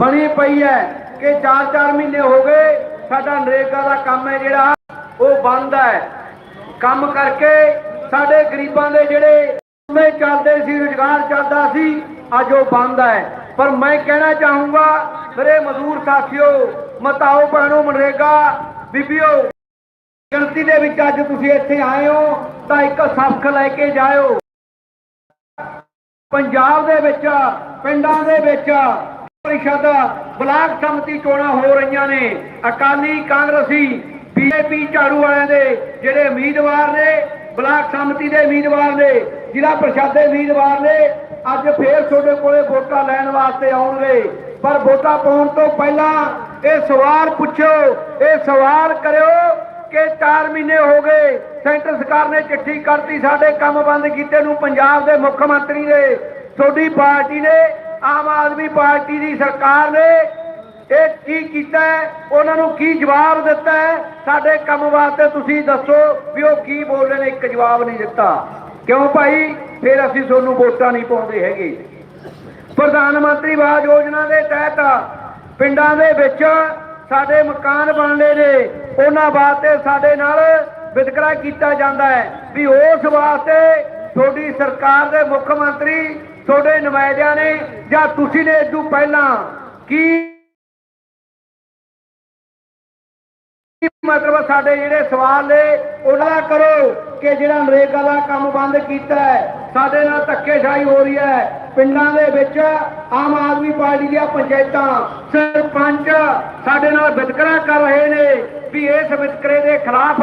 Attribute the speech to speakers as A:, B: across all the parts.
A: ਬਣੀ ਪਈ ਹੈ ਕਿ 4-4 ਮਹੀਨੇ ਹੋ ਗਏ, ਸਾਡਾ ਨਰੇਗਾ ਦਾ ਕੰਮ ਹੈ ਜਿਹੜਾ, ਉਹ ਬੰਦ ਹੈ। ਕੰਮ ਕਰਕੇ ਸਾਡੇ ਗਰੀਬਾਂ ਦੇ ਜਿਹੜੇ ਮੇ ਚੱਲਦੇ ਸੀ, ਰੁਜ਼ਗਾਰ ਚੱਲਦਾ ਸੀ, ਅੱਜ ਉਹ ਬੰਦ ਹੈ। ਪਰ ਮੈਂ ਕਹਿਣਾ ਚਾਹੂੰਗਾ, ਮੇਰੇ ਮਜ਼ਦੂਰ ਸਾਥੀਓ ਮਤਾਓ ਭੈਣੋ ਮਨਰੇਗਾ, ਬੀਬੀਓ, ਗਿਣਤੀ ਦੇ ਵਿੱਚ ਅੱਜ ਤੁਸੀਂ ਇੱਥੇ ਆਏ ਹੋ, ਤਾਂ ਇੱਕ ਸਬਕ ਲੈ ਕੇ ਜਾਇਓ। ਪੰਜਾਬ ਦੇ ਵਿੱਚ, ਪਿੰਡਾਂ ਦੇ ਵਿੱਚ ਪਰਿਸ਼ਦ, ਬਲਾਕ ਸਮਿਤੀ ਚੋਣਾਂ ਹੋ ਰਹੀਆਂ ਨੇ। ਅਕਾਲੀ ਕਾਂਗਰਸੀ, ਬੀਜੇਪੀ ਝਾੜੂ ਵਾਲਿਆਂ ਦੇ ਜਿਹੜੇ ਉਮੀਦਵਾਰ ਨੇ, ਬਲਾਕ ਸਮਿਤੀ ਦੇ ਉਮੀਦਵਾਰ ਨੇ, ਜ਼ਿਲ੍ਹਾ ਪ੍ਰੀਸ਼ਦ ਦੇ ਉਮੀਦਵਾਰ ਨੇ, ਅੱਜ ਫੇਰ ਤੁਹਾਡੇ ਕੋਲੇ ਵੋਟਾਂ ਲੈਣ ਵਾਸਤੇ ਆਉਣਗੇ ਪਰ ਵੋਟਾਂ ਪਾਉਣ ਤੋਂ ਪਹਿਲਾਂ ਇਹ ਸਵਾਲ ਪੁੱਛੋ, ਇਹ ਸਵਾਲ ਕਰਿਓ ਕਿ 4 ਮਹੀਨੇ ਹੋ ਗਏ, ਸੈਂਟਰ ਸਰਕਾਰ ਨੇ ਚਿੱਠੀ ਕਰਤੀ ਸਾਡੇ ਕੰਮ ਬੰਦ ਕੀਤੇ ਨੂੰ ਪੰਜਾਬ ਦੇ ਮੁੱਖ ਮੰਤਰੀ ਨੇ, ਤੁਹਾਡੀ ਪਾਰਟੀ ਨੇ ਆਮ ਆਦਮੀ ਪਾਰਟੀ ਦੀ ਸਰਕਾਰ ਨੇ ਇਹ ਕੀ ਕੀਤਾ ਉਹਨਾਂ ਨੂੰ ਕੀ ਜਵਾਬ ਦਿੱਤਾ ਸਾਡੇ ਕੰਮ ਵਾਸਤੇ ਤੁਸੀਂ ਦੱਸੋ ਵੀ ਉਹ ਕੀ ਬੋਲ ਰਹੇ ਨੇ? ਇੱਕ ਜਵਾਬ ਨਹੀਂ ਦਿੱਤਾ। ਕਿਉਂ ਭਾਈ? ਫਿਰ ਅਸੀਂ ਤੁਹਾਨੂੰ ਵੋਟਾਂ ਨਹੀਂ ਪਾਉਂਦੇ ਹੈਗੇ। ਪ੍ਰਧਾਨ ਮੰਤਰੀ ਆਵਾਸ ਯੋਜਨਾ ਦੇ ਤਹਿਤ ਪਿੰਡਾਂ ਦੇ ਵਿੱਚ ਸਾਡੇ ਮਕਾਨ ਬਣਦੇ ਨੇ। ਉਹਨਾਂ ਵਾਸਤੇ ਸਾਡੇ ਨਾਲ ਵਿਤਕਰਾ ਕੀਤਾ ਜਾਂਦਾ ਹੈ ਵੀ ਉਸ ਵਾਸਤੇ ਤੁਹਾਡੀ ਸਰਕਾਰ ਦੇ ਮੁੱਖ ਮੰਤਰੀ ਤੁਹਾਡੇ ਨੁਮਾਇੰਦਿਆਂ ਨੇ ਜਾਂ ਤੁਸੀਂ ਨੇ ਇਦੋਂ ਪਹਿਲਾਂ ਕੀ ਮਤਲਬ ਸਾਡੇ ਜਿਹੜੇ ਸਵਾਲ ਨੇ, ਉਹਨਾਂ ਦਾ ਕਰੋ ਕਿ ਜਿਹੜਾ ਨਰੇਗਾ ਦਾ ਕੰਮ ਬੰਦ ਕੀਤਾ ਹੈ, ਸਾਡੇ ਨਾਲ ਧੱਕੇਸ਼ਾਹੀ ਹੋ ਰਹੀ ਹੈ। ਪਿੰਡਾਂ ਦੇ ਵਿੱਚ ਆਮ ਆਦਮੀ ਪਾਰਟੀ ਦੀਆਂ ਪੰਚਾਇਤਾਂ ਸਰਪੰਚ ਸਾਡੇ ਨਾਲ ਵਿਤਕਰਾ ਕਰ ਰਹੇ ਨੇ ਵੀ ਇਸ ਵਿਤਕਰੇ ਦੇ ਖਿਲਾਫ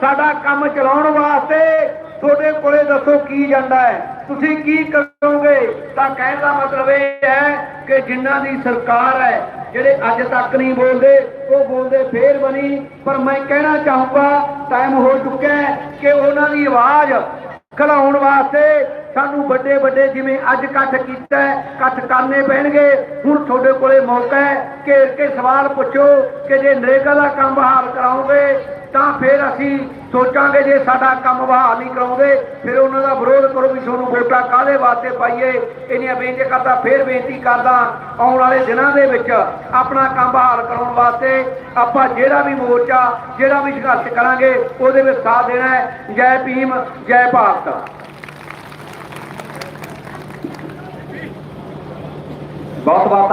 A: ਸਾਡਾ ਕੰਮ ਚਲਾਉਣ ਵਾਸਤੇ ਤੁਹਾਡੇ ਦੱਸੋ ਕੀ ਜਾਂਦਾ ਹੈ? ਤੁਸੀਂ ਕੀ ਕਰੋਗੇ? ਤਾਂ ਕਹਿਣ ਦਾ ਮਤਲਬ ਇਹ ਹੈ ਕਿ ਜਿਨ੍ਹਾਂ ਦੀ ਸਰਕਾਰ ਹੈ, ਜਿਹੜੇ ਅੱਜ ਤੱਕ ਨਹੀਂ ਬੋਲਦੇ, ਉਹ ਬੋਲਦੇ ਫੇਰ ਬਣੀ। ਪਰ ਮੈਂ ਕਹਿਣਾ ਚਾਹੂੰਗਾ ਟਾਈਮ ਹੋ ਚੁੱਕਾ ਹੈ ਕਿ ਉਹਨਾਂ ਦੀ ਆਵਾਜ਼ ਖਲਾਉਣ ਵਾਸਤੇ ਸਾਨੂੰ ਵੱਡੇ ਵੱਡੇ ਜਿਵੇਂ ਅੱਜ ਇਕੱਠ ਕੀਤਾ ਇਕੱਠ ਕਰਨੇ ਪੈਣਗੇ। ਹੁਣ ਤੁਹਾਡੇ ਕੋਲੇ ਮੌਕਾ ਹੈ, ਘੇਰ ਕੇ ਸਵਾਲ ਪੁੱਛੋ ਕਿ ਜੇ ਨਰੇਗਾ ਦਾ ਕੰਮ ਬਹਾਲ ਕਰਾਓਗੇ ਤਾਂ ਫਿਰ ਅਸੀਂ ਸੋਚਾਂਗੇ ਜੇ ਸਾਡਾ ਕੰਮ ਬਹਾਲ ਨਹੀਂ ਕਰਾਉਂਦੇ, ਫਿਰ ਉਹਨਾਂ ਦਾ ਵਿਰੋਧ ਕਰੋ ਵੀ ਤੁਹਾਨੂੰ ਵੋਟਾਂ ਕਾਹਦੇ ਵਾਸਤੇ ਪਾਈਏ? ਇੰਨੀਆਂ ਬੇਨਤੀ ਕਰਦਾ, ਫਿਰ ਬੇਨਤੀ ਕਰਦਾ, ਆਉਣ ਵਾਲੇ ਦਿਨਾਂ ਦੇ ਵਿੱਚ ਆਪਣਾ ਕੰਮ ਬਹਾਲ ਕਰਾਉਣ ਵਾਸਤੇ ਆਪਾਂ ਜਿਹੜਾ ਵੀ ਮੋਰਚਾ, ਜਿਹੜਾ ਵੀ ਸੰਘਰਸ਼ ਕਰਾਂਗੇ, ਉਹਦੇ ਵਿੱਚ ਸਾਥ ਦੇਣਾ ਹੈ। ਜੈ ਭੀਮ, ਜੈ ਭਾਰਤ। ਬਹੁਤ ਬਹੁਤ